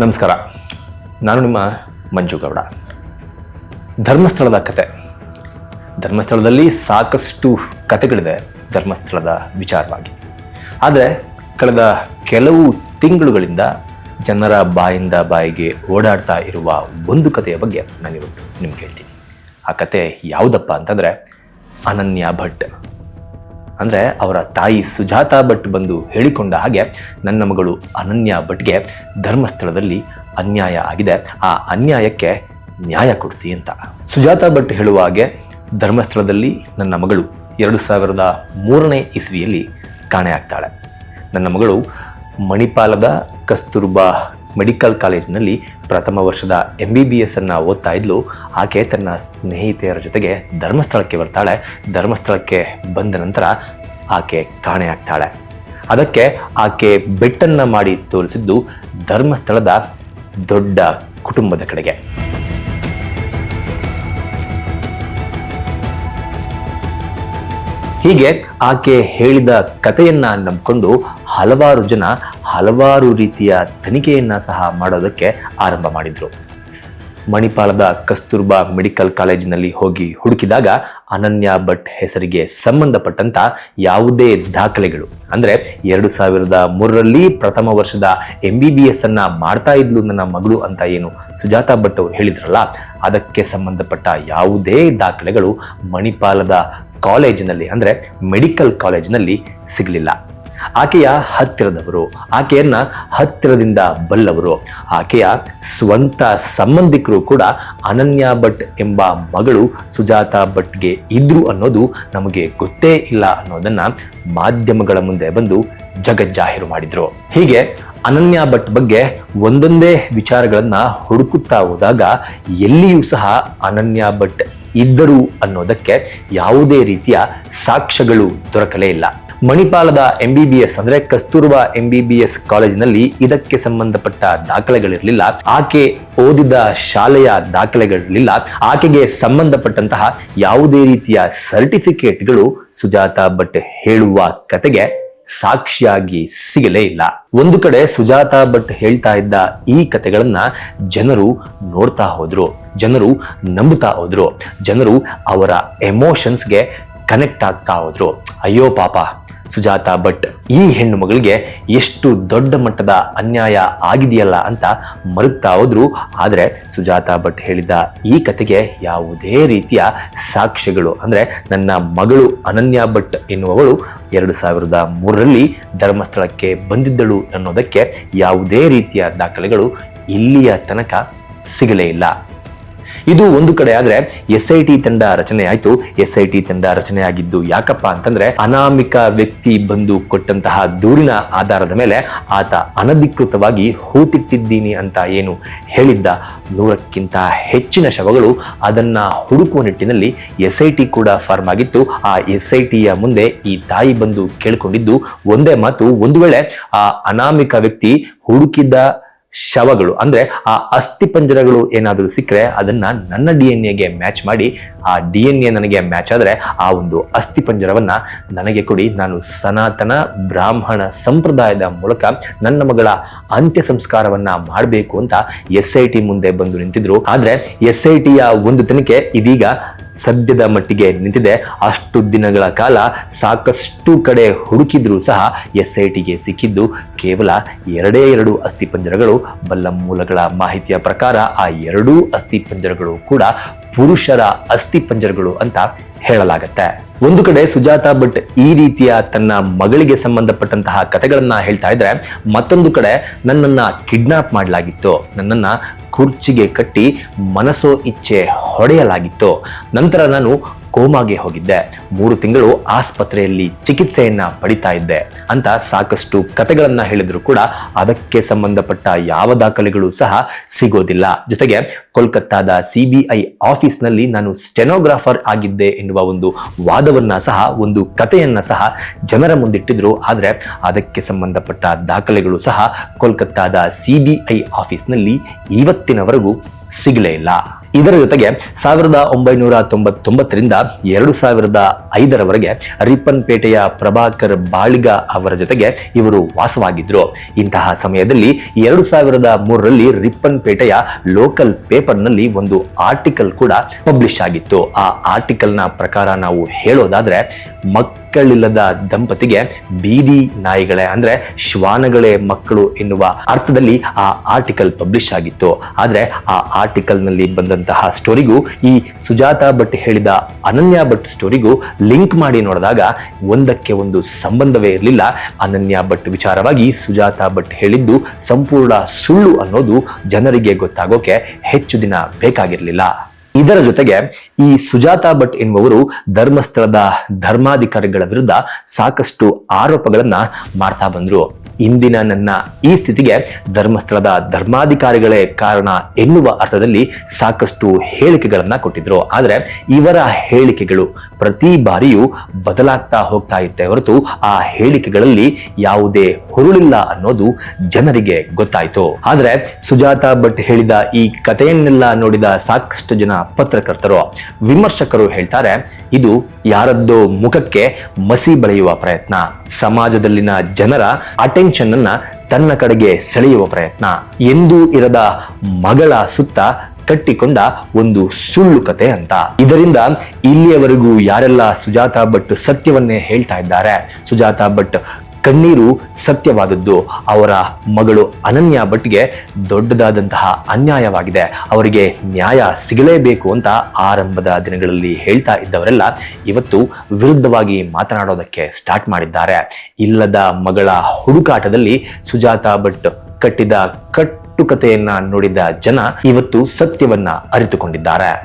ನಮಸ್ಕಾರ. ನಾನು ನಿಮ್ಮ ಮಂಜುಗೌಡ ಧರ್ಮಸ್ಥಳದ ಕತೆ. ಧರ್ಮಸ್ಥಳದಲ್ಲಿ ಸಾಕಷ್ಟು ಕತೆಗಳಿದೆ ಧರ್ಮಸ್ಥಳದ ವಿಚಾರವಾಗಿ. ಆದರೆ ಕಳೆದ ಕೆಲವು ತಿಂಗಳುಗಳಿಂದ ಜನರ ಬಾಯಿಂದ ಬಾಯಿಗೆ ಓಡಾಡ್ತಾ ಇರುವ ಒಂದು ಕಥೆಯ ಬಗ್ಗೆ ನಾನಿವತ್ತು ನಿಮ್ಗೆ ಹೇಳ್ತೀನಿ. ಆ ಕತೆ ಯಾವುದಪ್ಪ ಅಂತಂದರೆ, ಅನನ್ಯ ಭಟ್. ಅಂದರೆ ಅವರ ತಾಯಿ ಸುಜಾತಾ ಭಟ್ ಬಂದು ಹೇಳಿಕೊಂಡ ಹಾಗೆ, ನನ್ನ ಮಗಳು ಅನನ್ಯ ಭಟ್ಗೆ ಧರ್ಮಸ್ಥಳದಲ್ಲಿ ಅನ್ಯಾಯ ಆಗಿದೆ. ಆ ಅನ್ಯಾಯಕ್ಕೆ ನ್ಯಾಯ ಕೊಡಿಸಿ ಅಂತ. ಸುಜಾತಾ ಭಟ್ ಹೇಳುವ ಹಾಗೆ, ಧರ್ಮಸ್ಥಳದಲ್ಲಿ ನನ್ನ ಮಗಳು ಎರಡು ಸಾವಿರದ ಮೂರನೇ ಇಸ್ವಿಯಲ್ಲಿ ಕಾಣೆಯಾಗ್ತಾಳೆ ನನ್ನ ಮಗಳು ಮಣಿಪಾಲದ ಕಸ್ತೂರ್ಬಾ ಮೆಡಿಕಲ್ ಕಾಲೇಜಿನಲ್ಲಿ ಪ್ರಥಮ ವರ್ಷದ ಎಂ ಬಿ ಬಿ ಎಸ್ ಅನ್ನು ಓದ್ತಾ ಇದ್ಲು. ಆಕೆ ತನ್ನ ಸ್ನೇಹಿತೆಯರ ಜೊತೆಗೆ ಧರ್ಮಸ್ಥಳಕ್ಕೆ ಬರ್ತಾಳೆ. ಧರ್ಮಸ್ಥಳಕ್ಕೆ ಬಂದ ನಂತರ ಆಕೆ ಕಾಣೆಯಾಗ್ತಾಳೆ. ಅದಕ್ಕೆ ಆಕೆ ಬೆಟ್ಟನ್ನು ಮಾಡಿ ತೋರಿಸಿದ್ದು ಧರ್ಮಸ್ಥಳದ ದೊಡ್ಡ ಕುಟುಂಬದ ಕಡೆಗೆ. ಹೀಗೆ ಆಕೆ ಹೇಳಿದ ಕಥೆಯನ್ನ ನಂಬಿಕೊಂಡು ಹಲವಾರು ಜನ ಹಲವಾರು ರೀತಿಯ ತನಿಖೆಯನ್ನ ಸಹ ಮಾಡೋದಕ್ಕೆ ಆರಂಭ ಮಾಡಿದ್ರು. ಮಣಿಪಾಲದ ಕಸ್ತೂರ್ಬಾ ಮೆಡಿಕಲ್ ಕಾಲೇಜಿನಲ್ಲಿ ಹೋಗಿ ಹುಡುಕಿದಾಗ ಅನನ್ಯ ಭಟ್ ಹೆಸರಿಗೆ ಸಂಬಂಧಪಟ್ಟಂತ ಯಾವುದೇ ದಾಖಲೆಗಳು. ಅಂದ್ರೆ ಎರಡು ಸಾವಿರದ ಮೂರರಲ್ಲಿ ಪ್ರಥಮ ವರ್ಷದ ಎಂ ಬಿ ಬಿ ಎಸ್ ಅನ್ನ ಮಾಡ್ತಾ ಇದ್ಲು ನನ್ನ ಮಗಳು ಅಂತ ಏನು ಸುಜಾತಾ ಭಟ್ ಅವರು ಹೇಳಿದ್ರಲ್ಲ, ಅದಕ್ಕೆ ಸಂಬಂಧಪಟ್ಟ ಯಾವುದೇ ದಾಖಲೆಗಳು ಮಣಿಪಾಲದ ಕಾಲೇಜಿನಲ್ಲಿ, ಅಂದ್ರೆ ಮೆಡಿಕಲ್ ಕಾಲೇಜಿನಲ್ಲಿ ಸಿಗಲಿಲ್ಲ. ಆಕೆಯ ಹತ್ತಿರದವರು, ಆಕೆಯನ್ನ ಹತ್ತಿರದಿಂದ ಬಲ್ಲವರು. ಆಕೆಯ ಸ್ವಂತ ಸಂಬಂಧಿಕರು ಕೂಡ ಅನನ್ಯ ಭಟ್ ಎಂಬ ಮಗಳು ಸುಜಾತಾ ಭಟ್ಗೆ ಇದ್ರು ಅನ್ನೋದು ನಮಗೆ ಗೊತ್ತೇ ಇಲ್ಲ ಅನ್ನೋದನ್ನ ಮಾಧ್ಯಮಗಳ ಮುಂದೆ ಬಂದು ಜಗಜ್ಜಾಹೀರು ಮಾಡಿದ್ರು. ಹೀಗೆ ಅನನ್ಯ ಭಟ್ ಬಗ್ಗೆ ಒಂದೊಂದೇ ವಿಚಾರಗಳನ್ನು ಹುಡುಕುತ್ತಾ ಹೋದಾಗ ಎಲ್ಲಿಯೂ ಸಹ ಅನನ್ಯ ಭಟ್ ಇದ್ದರು ಅನ್ನೋದಕ್ಕೆ ಯಾವುದೇ ರೀತಿಯ ಸಾಕ್ಷ್ಯಗಳು ದೊರಕಲೇ ಇಲ್ಲ. ಮಣಿಪಾಲದ ಎಂ ಬಿ ಬಿ ಎಸ್ ಅಂದ್ರೆ Kasturba M B B S ಕಾಲೇಜಿನಲ್ಲಿ ಇದಕ್ಕೆ ಸಂಬಂಧಪಟ್ಟ ದಾಖಲೆಗಳಿರಲಿಲ್ಲ. ಆಕೆ ಓದಿದ ಶಾಲೆಯ ದಾಖಲೆಗಳಿರಲಿಲ್ಲ. ಆಕೆಗೆ ಸಂಬಂಧಪಟ್ಟಂತಹ ಯಾವುದೇ ರೀತಿಯ ಸರ್ಟಿಫಿಕೇಟ್ಗಳು ಸುಜಾತಾ ಭಟ್ ಹೇಳುವ ಕತೆಗೆ ಸಾಕ್ಷಿಯಾಗಿ ಸಿಗಲೇ ಇಲ್ಲ. ಒಂದು ಕಡೆ ಸುಜಾತಾ ಭಟ್ ಹೇಳ್ತಾ ಇದ್ದ ಈ ಕತೆಗಳನ್ನ ಜನರು ನೋಡ್ತಾ ಹೋದ್ರು, ಜನರು ನಂಬುತ್ತಾ ಹೋದ್ರು, ಜನರು ಅವರ ಎಮೋಷನ್ಸ್ಗೆ ಕನೆಕ್ಟ್ ಆಗ್ತಾ ಹೋದ್ರು. ಅಯ್ಯೋ ಪಾಪ ಸುಜಾತಾ ಭಟ್ ಈ ಹೆಣ್ಣು ಮಗಳಿಗೆ ಎಷ್ಟು ದೊಡ್ಡ ಮಟ್ಟದ ಅನ್ಯಾಯ ಆಗಿದೆಯಲ್ಲ ಅಂತ ಮರುಗ್ತಾ ಹೋದ್ರು. ಆದರೆ ಸುಜಾತ ಭಟ್ ಹೇಳಿದ ಈ ಕತೆಗೆ ಯಾವುದೇ ರೀತಿಯ ಸಾಕ್ಷ್ಯಗಳು, ಅಂದ್ರೆ ನನ್ನ ಮಗಳು ಅನನ್ಯ ಭಟ್ ಎನ್ನುವವಳು ಎರಡು ಸಾವಿರದ ಮೂರರಲ್ಲಿ ಧರ್ಮಸ್ಥಳಕ್ಕೆ ಬಂದಿದ್ದಳು ಅನ್ನೋದಕ್ಕೆ ಯಾವುದೇ ರೀತಿಯ ದಾಖಲೆಗಳು ಇಲ್ಲಿಯ ತನಕ ಸಿಗಲೇ ಇಲ್ಲ. ಇದು ಒಂದು ಕಡೆ ಆದ್ರೆ ಎಸ್ ಐ ಟಿ ತಂಡ ರಚನೆ ಆಯ್ತು. ಎಸ್ ಐ ಟಿ ತಂಡ ರಚನೆ ಆಗಿದ್ದು ಯಾಕಪ್ಪ ಅಂತಂದ್ರೆ ಅನಾಮಿಕ ವ್ಯಕ್ತಿ ಬಂದು ಕೊಟ್ಟಂತಹ ದೂರಿನ ಆಧಾರದ ಮೇಲೆ ಆತ ಅನಧಿಕೃತವಾಗಿ ಹೂತಿಟ್ಟಿದ್ದೀನಿ ಅಂತ ಏನು ಹೇಳಿದ್ದ ನೂರಕ್ಕಿಂತ ಹೆಚ್ಚಿನ ಶವಗಳು ಅದನ್ನ ಹುಡುಕುವ ನಿಟ್ಟಿನಲ್ಲಿ ಎಸ್ ಐ ಟಿ ಕೂಡ ಫಾರ್ಮ್ ಆಗಿತ್ತು. ಆ ಎಸ್ ಐ ಟಿಯ ಮುಂದೆ ಈ ತಾಯಿ ಬಂದು ಕೇಳಿಕೊಂಡಿದ್ದು ಒಂದೇ ಮಾತು, ಒಂದು ವೇಳೆ ಆ ಅನಾಮಿಕ ವ್ಯಕ್ತಿ ಹುಡುಕಿದ್ದ ಶವಗಳು, ಅಂದ್ರೆ ಆ ಅಸ್ಥಿ ಪಂಜರಗಳು ಏನಾದರೂ ಸಿಕ್ಕರೆ ಅದನ್ನ ನನ್ನ ಡಿ ಎನ್ ಎಗೆ ಮ್ಯಾಚ್ ಮಾಡಿ, ಆ ಡಿ ಎನ್ ಎ ನನಗೆ ಮ್ಯಾಚ್ ಆದರೆ ಆ ಒಂದು ಅಸ್ಥಿ ಪಂಜರವನ್ನ ನನಗೆ ಕೊಡಿ. ನಾನು ಸನಾತನ ಬ್ರಾಹ್ಮಣ ಸಂಪ್ರದಾಯದ ಮೂಲಕ ನನ್ನ ಮಗಳ ಅಂತ್ಯ ಸಂಸ್ಕಾರವನ್ನ ಮಾಡಬೇಕು ಅಂತ ಎಸ್ ಐ ಟಿ ಮುಂದೆ ಬಂದು ನಿಂತಿದ್ರು. ಆದ್ರೆ ಎಸ್ ಐ ಟಿಯ ಒಂದು ತನಿಖೆ ಇದೀಗ ಸದ್ಯದ ಮಟ್ಟಿಗೆ ನಿಂತಿದೆ. ಅಷ್ಟು ದಿನಗಳ ಕಾಲ ಸಾಕಷ್ಟು ಕಡೆ ಹುಡುಕಿದ್ರೂ ಸಹ ಎಸ್ ಐ ಟಿಗೆ ಸಿಕ್ಕಿದ್ದು ಕೇವಲ ಎರಡೇ ಎರಡು ಅಸ್ಥಿಪಂಜರಗಳು ಬಲ್ಲ ಮೂಲಗಳ ಮಾಹಿತಿಯ ಪ್ರಕಾರ ಆ ಎರಡೂ ಅಸ್ಥಿಪಂಜರಗಳು ಕೂಡ ಪುರುಷರ ಅಸ್ಥಿಪಂಜರಗಳು ಅಂತ ಹೇಳಲಾಗತ್ತೆ. ಒಂದು ಕಡೆ ಸುಜಾತ ಭಟ್ ಈ ರೀತಿಯ ತನ್ನ ಮಗಳಿಗೆ ಸಂಬಂಧಪಟ್ಟಂತಹ ಕಥೆಗಳನ್ನ ಹೇಳ್ತಾ ಇದ್ರೆ, ಮತ್ತೊಂದು ಕಡೆ ನನ್ನನ್ನ ಕಿಡ್ನಾಪ್ ಮಾಡಲಾಗಿತ್ತು. ನನ್ನನ್ನ ಕುರ್ಚಿಗೆ ಕಟ್ಟಿ ಮನಸೋ ಇಚ್ಛೆ ಹೊಡೆಯಲಾಗಿತ್ತು. ನಂತರ ನಾನು ಕೋಮಾಗೆ ಹೋಗಿದ್ದೆ. ಮೂರು ತಿಂಗಳು ಆಸ್ಪತ್ರೆಯಲ್ಲಿ ಚಿಕಿತ್ಸೆಯನ್ನ ಪಡಿತಾ ಇದ್ದೆ ಅಂತ ಸಾಕಷ್ಟು ಕತೆಗಳನ್ನ ಹೇಳಿದ್ರು ಕೂಡ ಅದಕ್ಕೆ ಸಂಬಂಧಪಟ್ಟ ಯಾವ ದಾಖಲೆಗಳು ಸಹ ಸಿಗೋದಿಲ್ಲ. ಜೊತೆಗೆ ಕೋಲ್ಕತ್ತಾದ ಸಿಬಿಐ ಆಫೀಸ್ನಲ್ಲಿ ನಾನು ಸ್ಟೆನೋಗ್ರಾಫರ್ ಆಗಿದ್ದೆ ಎನ್ನುವ ಒಂದು ವಾದವನ್ನ ಸಹ, ಒಂದು ಕಥೆಯನ್ನ ಸಹ ಜನರ ಮುಂದಿಟ್ಟಿದ್ರು. ಆದ್ರೆ ಅದಕ್ಕೆ ಸಂಬಂಧಪಟ್ಟ ದಾಖಲೆಗಳು ಸಹ ಕೋಲ್ಕತ್ತಾದ ಸಿಬಿಐ ಆಫೀಸ್ನಲ್ಲಿ ಇವತ್ತಿನವರೆಗೂ ಸಿಗಲೇ ಇಲ್ಲ. ಇದರ ಜೊತೆಗೆ ಸಾವಿರದ ಒಂಬೈನೂರ ತೊಂಬತ್ತೊಂಬತ್ತರಿಂದ ಎರಡು ಸಾವಿರದ ಐದರವರೆಗೆ ರಿಪ್ಪನ್ಪೇಟೆಯ ಪ್ರಭಾಕರ್ ಬಾಳಿಗ ಅವರ ಜೊತೆಗೆ ಇವರು ವಾಸವಾಗಿದ್ರು. ಇಂತಹ ಸಮಯದಲ್ಲಿ ಎರಡು ಸಾವಿರದ ಮೂರರಲ್ಲಿ ರಿಪ್ಪನ್ಪೇಟೆಯ ಲೋಕಲ್ ಪೇಪರ್ನಲ್ಲಿ ಒಂದು ಆರ್ಟಿಕಲ್ ಕೂಡ ಪಬ್ಲಿಷ್ ಆಗಿತ್ತು. ಆ ಆರ್ಟಿಕಲ್ನ ಪ್ರಕಾರ ನಾವು ಹೇಳೋದಾದ್ರೆ ಮಕ್ಕಳಿಲ್ಲದ ದಂಪತಿಗೆ ಬೀದಿ ನಾಯಿಗಳೇ, ಅಂದ್ರೆ ಶ್ವಾನಗಳೇ ಮಕ್ಕಳು ಎನ್ನುವ ಅರ್ಥದಲ್ಲಿ ಆ ಆರ್ಟಿಕಲ್ ಪಬ್ಲಿಷ್ ಆಗಿತ್ತು. ಆದ್ರೆ ಆ ಆರ್ಟಿಕಲ್ನಲ್ಲಿ ಬಂದಂತಹ ಸ್ಟೋರಿಗೂ ಈ ಸುಜಾತಾ ಭಟ್ ಹೇಳಿದ ಅನನ್ಯ ಭಟ್ ಸ್ಟೋರಿಗೂ ಲಿಂಕ್ ಮಾಡಿ ನೋಡಿದಾಗ ಒಂದಕ್ಕೆ ಒಂದು ಸಂಬಂಧವೇ ಇರಲಿಲ್ಲ. ಅನನ್ಯ ಭಟ್ ವಿಚಾರವಾಗಿ ಸುಜಾತಾ ಭಟ್ ಹೇಳಿದ್ದು ಸಂಪೂರ್ಣ ಸುಳ್ಳು ಅನ್ನೋದು ಜನರಿಗೆ ಗೊತ್ತಾಗೋಕೆ ಹೆಚ್ಚು ದಿನ ಬೇಕಾಗಿರಲಿಲ್ಲ. ಇದರ ಜೊತೆಗೆ ಈ ಸುಜಾತಾ ಭಟ್ ಎನ್ನುವರು ಧರ್ಮಸ್ಥಳದ ಧರ್ಮಾಧಿಕಾರಿಗಳ ವಿರುದ್ಧ ಸಾಕಷ್ಟು ಆರೋಪಗಳನ್ನ ಮಾಡ್ತಾ ಬಂದ್ರು. ಇಂದಿನ ನನ್ನ ಈ ಸ್ಥಿತಿಗೆ ಧರ್ಮಸ್ಥಳದ ಧರ್ಮಾಧಿಕಾರಿಗಳೇ ಕಾರಣ ಎನ್ನುವ ಅರ್ಥದಲ್ಲಿ ಸಾಕಷ್ಟು ಹೇಳಿಕೆಗಳನ್ನು ಕೊಟ್ಟಿದ್ರು. ಆದರೆ ಇವರ ಹೇಳಿಕೆಗಳು ಪ್ರತಿ ಬಾರಿಯೂ ಬದಲಾಗ್ತಾ ಹೋಗ್ತಾ ಇತ್ತೆ ಹೊರತು ಆ ಹೇಳಿಕೆಗಳಲ್ಲಿ ಯಾವುದೇ ಹುರುಳಿಲ್ಲ ಅನ್ನೋದು ಜನರಿಗೆ ಗೊತ್ತಾಯ್ತು. ಆದರೆ ಸುಜಾತ ಭಟ್ ಹೇಳಿದ ಈ ಕಥೆಯನ್ನೆಲ್ಲ ನೋಡಿದ ಸಾಕಷ್ಟು ಜನ ಪತ್ರಕರ್ತರು, ವಿಮರ್ಶಕರು ಹೇಳ್ತಾರೆ, ಇದು ಯಾರದ್ದೋ ಮುಖಕ್ಕೆ ಮಸಿ ಬಳೆಯುವ ಪ್ರಯತ್ನ. ಸಮಾಜದಲ್ಲಿನ ಜನರ ಅಟೆನ್ಷನ್ ಅನ್ನ ತನ್ನ ಕಡೆಗೆ ಸೆಳೆಯುವ ಪ್ರಯತ್ನ. ಎಂದೂ ಇರದ ಮಗಳ ಸುತ್ತ ಕಟ್ಟಿಕೊಂಡ ಒಂದು ಸುಳ್ಳು ಕತೆ ಅಂತ. ಇದರಿಂದ ಇಲ್ಲಿಯವರೆಗೂ ಯಾರೆಲ್ಲ ಸುಜಾತಾ ಭಟ್ ಸತ್ಯವನ್ನೇ ಹೇಳ್ತಾ ಇದ್ದಾರೆ, ಸುಜಾತಾ ಭಟ್ ಕಣ್ಣೀರು ಸತ್ಯವಾದದ್ದು. ಅವರ ಮಗಳು ಅನನ್ಯ ಭಟ್ಗೆ ದೊಡ್ಡದಾದಂತಹ ಅನ್ಯಾಯವಾಗಿದೆ. ಅವರಿಗೆ ನ್ಯಾಯ ಸಿಗಲೇಬೇಕು ಅಂತ ಆರಂಭದ ದಿನಗಳಲ್ಲಿ ಹೇಳ್ತಾ ಇದ್ದವರೆಲ್ಲ ಇವತ್ತು ವಿರುದ್ಧವಾಗಿ ಮಾತನಾಡೋದಕ್ಕೆ ಸ್ಟಾರ್ಟ್ ಮಾಡಿದ್ದಾರೆ. ಇಲ್ಲದ ಮಗಳ ಹುಡುಕಾಟದಲ್ಲಿ ಸುಜಾತಾ ಭಟ್ ಕಟ್ಟಿದ ಕಟ್ಟುಕತೆಯನ್ನ ನೋಡಿದ ಜನ ಇವತ್ತು ಸತ್ಯವನ್ನ ಅರಿತುಕೊಂಡಿದ್ದಾರೆ.